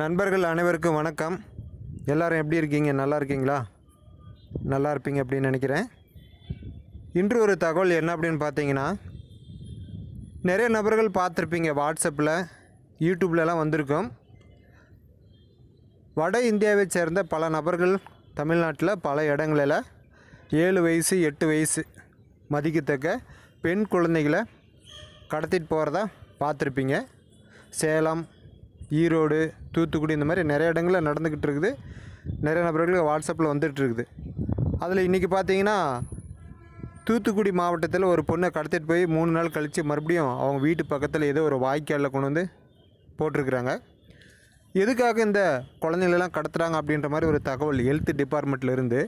நண்பர்கள் அனைவருக்கும் வணக்கம். எல்லோரும் எப்படி இருக்கீங்க? நல்லா இருக்கீங்களா? நல்லா இருப்பீங்க அப்படின்னு நினைக்கிறேன். இன்று ஒரு தகவல் என்ன அப்படின்னு பார்த்தீங்கன்னா நிறைய நபர்கள் பார்த்துருப்பீங்க வாட்ஸ்அப்பில் யூடியூப்லலாம் வந்திருக்கோம். வட இந்தியாவை சேர்ந்த பல நபர்கள் தமிழ்நாட்டில் பல இடங்களில் ஏழு வயசு எட்டு வயசு மதிக்கத்தக்க பெண் குழந்தைகளை கடத்திட்டு போகிறதா பார்த்துருப்பீங்க. சேலம் ஈரோடு தூத்துக்குடி இந்த மாதிரி நிறைய இடங்களில் நடந்துக்கிட்டு இருக்குது. நிறைய நபர்களுக்கு வாட்ஸ்அப்பில் வந்துட்டு இருக்குது. அதில் இன்றைக்கி பார்த்தீங்கன்னா தூத்துக்குடி மாவட்டத்தில் ஒரு பொண்ணை கடத்திட்டு போய் மூணு நாள் கழித்து மறுபடியும் அவங்க வீட்டு பக்கத்தில் ஏதோ ஒரு வாய்க்காலில் கொண்டு வந்து போட்டிருக்கிறாங்க. எதுக்காக இந்த குழந்தைங்களெல்லாம் கடத்துகிறாங்க அப்படின்ற மாதிரி ஒரு தகவல் ஹெல்த் டிபார்ட்மெண்ட்லேருந்து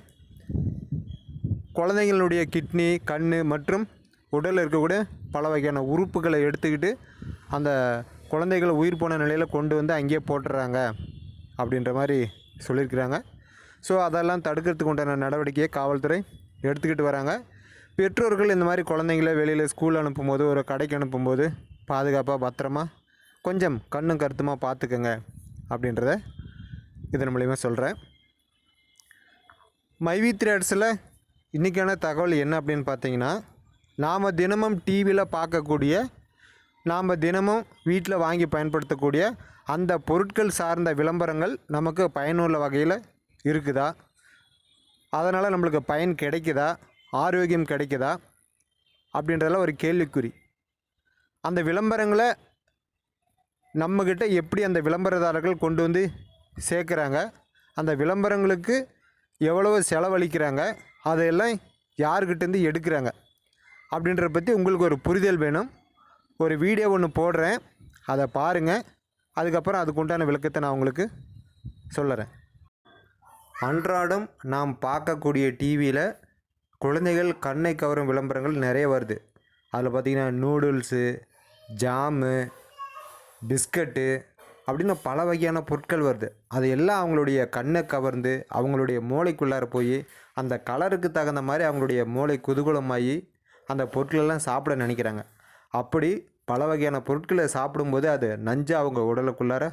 குழந்தைங்களுடைய கிட்னி கண் மற்றும் உடலில் இருக்கக்கூடிய பல வகையான உறுப்புகளை எடுத்துக்கிட்டு அந்த குழந்தைகளை உயிர் போன நிலையில் கொண்டு வந்து அங்கேயே போட்டுடுறாங்க அப்படின்ற மாதிரி சொல்லியிருக்கிறாங்க. ஸோ அதெல்லாம் தடுக்கிறதுக்கு உண்டான நடவடிக்கையை காவல்துறை எடுத்துக்கிட்டு வராங்க. பெற்றோர்கள் இந்த மாதிரி குழந்தைங்கள வெளியில் ஸ்கூல் அனுப்பும்போது ஒரு கடைக்கு அனுப்பும்போது பாதுகாப்பாக பத்திரமா கொஞ்சம் கண்ணும் கருத்துமாக பார்த்துக்கோங்க அப்படின்றத இதன் மூலிமா சொல்கிறேன் மைவி த்ரேட்ஸில் இன்றைக்கான தகவல் என்ன அப்படின்னு பார்த்தீங்கன்னா நாம் தினமும் டிவியில் பார்க்கக்கூடிய நாம் தினமும் வீட்டில் வாங்கி பயன்படுத்தக்கூடிய அந்த பொருட்கள் சார்ந்த விளம்பரங்கள் நமக்கு பயனுள்ள வகையில் இருக்குதா? அதனால் நம்மளுக்கு பயன் கிடைக்குதா? ஆரோக்கியம் கிடைக்குதா? அப்படின்றதெல்லாம் ஒரு கேள்விக்குறி. அந்த விளம்பரங்களை நம்மக்கிட்ட எப்படி அந்த விளம்பரதாரர்கள் கொண்டு வந்து சேர்க்குறாங்க? அந்த விளம்பரங்களுக்கு எவ்வளவு செலவழிக்கிறாங்க? அதையெல்லாம் யாருக்கிட்டேருந்து எடுக்கிறாங்க? அப்படின்றத பற்றி உங்களுக்கு ஒரு புரிதல் வேணும். ஒரு வீடியோ ஒன்று போடுறேன். அதை பாருங்கள் அதுக்கப்புறம் அதுக்கு உண்டான விளக்கத்தை நான் உங்களுக்கு சொல்லுறேன் அன்றாடம் நாம் பார்க்கக்கூடிய டிவியில் குழந்தைகள் கண்ணை கவரும் விளம்பரங்கள் நிறைய வருது. அதில் பார்த்திங்கன்னா நூடுல்ஸு ஜாமு பிஸ்கட்டு அப்படின்னு பல வகையான பொருட்கள் வருது. அது எல்லாம் அவங்களுடைய கண்ணை கவர்ந்து அவங்களுடைய மூளைக்குள்ளார போய் அந்த கலருக்கு தகுந்த மாதிரி அவங்களுடைய மூளை குதூகூலமாகி அந்த பொருட்களெல்லாம் சாப்பிட நினைக்கிறாங்க. அப்படி பல வகையான பொருட்களை சாப்பிடும்போது அது நஞ்சு அவங்க உடலுக்குள்ளார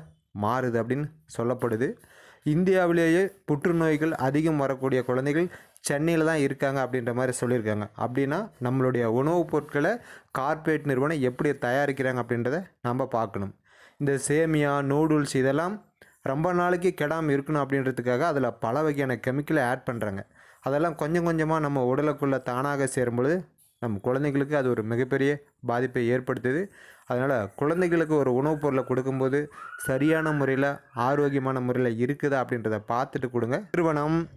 மாறுது அப்படின்னு சொல்லப்படுது. இந்தியாவிலேயே புற்றுநோய்கள் அதிகம் வரக்கூடிய குழந்தைகள் சென்னையில் தான் இருக்காங்க அப்படின்ற மாதிரி சொல்லியிருக்காங்க. அப்படின்னா நம்மளுடைய உணவுப் பொருட்களை கார்ப்பரேட் நிறுவனம் எப்படி தயாரிக்கிறாங்க அப்படின்றத நம்ம பார்க்கணும். இந்த சேமியா நூடுல்ஸ் இதெல்லாம் ரொம்ப நாளைக்கு கெடாமல் இருக்கணும் அப்படின்றதுக்காக அதில் பல வகையான கெமிக்கலை ஆட் பண்ணுறாங்க அதெல்லாம் கொஞ்சம் கொஞ்சமாக நம்ம உடலுக்குள்ளே தானாக சேரும்பொழுது நம் குழந்தைங்களுக்கு அது ஒரு மிகப்பெரிய பாதிப்பை ஏற்படுத்துது. அதனால் குழந்தைகளுக்கு ஒரு உணவுப் பொருளை கொடுக்கும்போது சரியான முறையில் ஆரோக்கியமான முறையில் இருக்குதா அப்படின்றத பார்த்துட்டு கொடுங்க. நிறுவனம்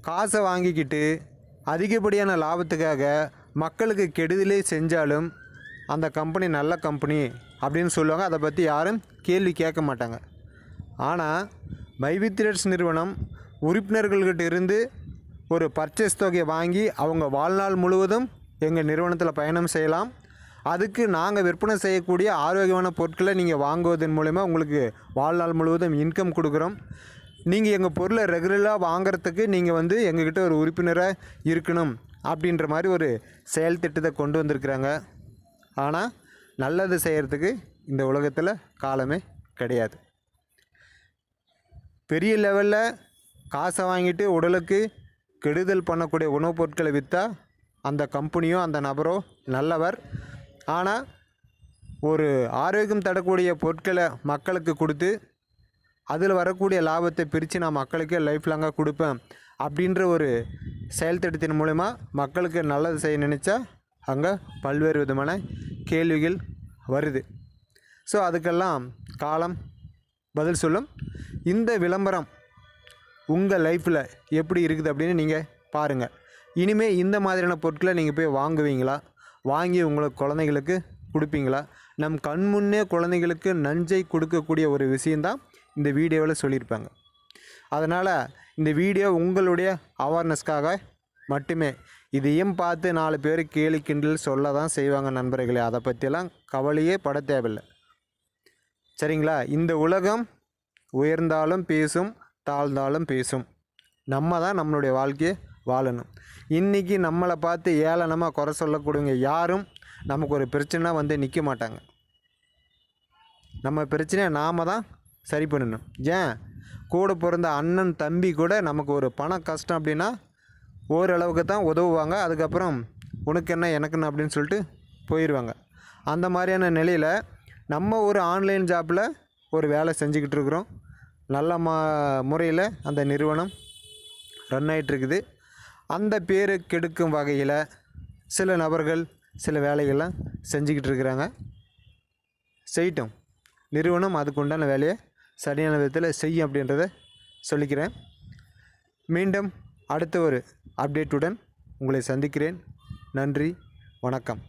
காசை வாங்கிக்கிட்டு அதிகப்படியான லாபத்துக்காக மக்களுக்கு கெடுதலே செஞ்சாலும் அந்த கம்பெனி நல்ல கம்பெனி அப்படின்னு சொல்லுவாங்க. அதை பற்றி யாரும் கேள்வி கேட்க மாட்டாங்க. ஆனால் மைவித்ரேட்ஸ் நிறுவனம் உறுப்பினர்கள்கிட்ட இருந்து ஒரு பர்ச்சேஸ் தொகையை வாங்கி அவங்க வாழ்நாள் முழுவதும் எங்கள் நிறுவனத்தில் பயணம் செய்யலாம். அதுக்கு நாங்கள் விற்பனை செய்யக்கூடிய ஆரோக்கியமான பொருட்களை நீங்கள் வாங்குவதன் மூலயமா உங்களுக்கு வாழ்நாள் முழுவதும் இன்கம் கொடுக்குறோம். நீங்கள் எங்கள் பொருளை ரெகுலராக வாங்குறதுக்கு நீங்கள் வந்து எங்ககிட்ட ஒரு உறுப்பினராக இருக்கணும் அப்படின்ற மாதிரி ஒரு செயல் திட்டத்தை கொண்டு வந்திருக்கிறாங்க. ஆனால் நல்லது செய்கிறதுக்கு இந்த உலகத்தில் காலமே கிடையாது. பெரிய லெவலில் காசை வாங்கிட்டு உடலுக்கு கெடுதல் பண்ணக்கூடிய உணவுப் பொருட்களை விற்றா அந்த கம்பெனியோ அந்த நபரோ நல்லவர். ஆனால் ஒரு ஆரோக்கியம் தரக்கூடிய பொருட்களை மக்களுக்கு கொடுத்து அதில் வரக்கூடிய லாபத்தை பிரித்து நான் மக்களுக்கே லைஃப் லாங்காக கொடுப்பேன் அப்படின்ற ஒரு செயல் திட்டத்தின் மக்களுக்கு நல்லது செய்ய நினச்சா அங்கே பல்வேறு விதமான கேள்விகள் வருது. ஸோ அதுக்கெல்லாம் காலம் பதில் சொல்லும். இந்த விளம்பரம் உங்கள் லைஃப்பில் எப்படி இருக்குது அப்படின்னு நீங்கள் பாருங்கள் இனிமேல் இந்த மாதிரியான பொருட்களை நீங்கள் போய் வாங்குவீங்களா? வாங்கி உங்களுக்கு குழந்தைங்களுக்கு கொடுப்பீங்களா? நம் கண் முன்னே குழந்தைங்களுக்கு நஞ்சை கொடுக்கக்கூடிய ஒரு விஷயந்தான் இந்த வீடியோவில் சொல்லியிருப்பாங்க. அதனால் இந்த வீடியோ உங்களுடைய அவேர்னஸ்க்காக மட்டுமே. இதையும் பார்த்து நாலு பேர் கேலி கிண்டல் சொல்ல தான் செய்வாங்க நண்பர்களே. அதை பற்றியெல்லாம் கவலையே பட தேவையில்லை. சரிங்களா? இந்த உலகம் உயர்ந்தாலும் பேசும் தாழ்ந்தாலும் பேசும். நம்ம தான் நம்மளுடைய வாழ்க்கையை வாழணும். இன்றைக்கி நம்மளை பார்த்து ஏளனமாக குறை சொல்லக்கூடியவங்க யாரும் நமக்கு ஒரு பிரச்சனை வந்து நிற்க மாட்டாங்க. நம்ம பிரச்சனையை நாம் தான் சரி பண்ணணும். ஏன்? கூட பிறந்த அண்ணன் தம்பி கூட நமக்கு ஒரு பண கஷ்டம் அப்படின்னா ஓரளவுக்கு தான் உதவுவாங்க. அதுக்கப்புறம் உனக்கு என்ன எனக்கு என்ன அப்படின்னு சொல்லிட்டு போயிடுவாங்க அந்த மாதிரியான நிலையில் நம்ம ஒரு ஆன்லைன் ஜாப்பில் ஒரு வேலை செஞ்சுக்கிட்டு இருக்கிறோம். நல்ல மா முறையில் அந்த நிறுவனம் ரன் ஆகிட்டுருக்குது அந்த பேர் கெடுக்கும் வகையில் சில நபர்கள் சில வேலைகள்லாம் செஞ்சுக்கிட்டு இருக்கிறாங்க. செய்யட்டும். நிறுவனம் அதுக்கு உண்டான வேலையை சரியான விதத்தில் செய்யும் அப்படின்றத சொல்லிக்கிறேன். மீண்டும் அடுத்த ஒரு அப்டேட்டுடன் உங்களை சந்திக்கிறேன். நன்றி. வணக்கம்.